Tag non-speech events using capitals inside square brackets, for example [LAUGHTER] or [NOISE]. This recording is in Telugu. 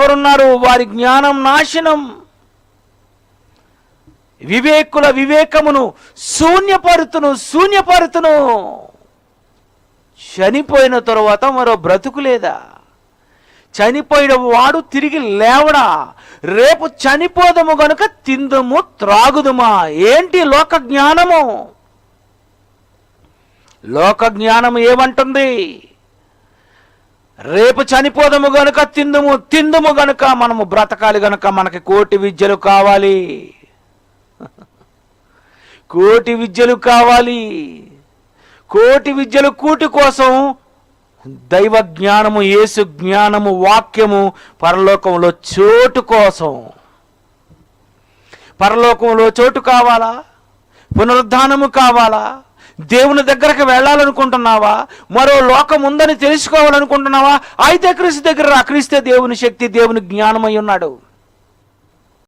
ఎవరున్నారు వారి జ్ఞానం నాశనం. వివేకుల వివేకమును శూన్యపరుతును శూన్యపరుతును. చనిపోయిన తరువాత మరో బ్రతుకు లేదా? చనిపోయిన వాడు తిరిగి లేవడా? రేపు చనిపోదము గనుక తిందుము త్రాగుదుమా? ఏంటి లోక జ్ఞానము? లోక జ్ఞానం ఏమంటుంది? రేపు చనిపోదము గనుక తిందుము తిందుము గనుక మనము బ్రతకాలి గనుక మనకి కోటి విద్యలు కావాలి. [LAUGHS] కోటి విద్యలు కావాలి. కోటి విద్యలు కూటి కోసం దైవ జ్ఞానము యేసు జ్ఞానము వాక్యము పరలోకంలో చోటు కోసం. పరలోకంలో చోటు కావాలా? పునరుద్ధానము కావాలా? దేవుని దగ్గరకు వెళ్ళాలనుకుంటున్నావా? మరో లోకం ఉందని తెలుసుకోవాలనుకుంటున్నావా? అయితే క్రీస్తు దగ్గర రా. క్రీస్తే దేవుని శక్తి దేవుని జ్ఞానమై ఉన్నాడు.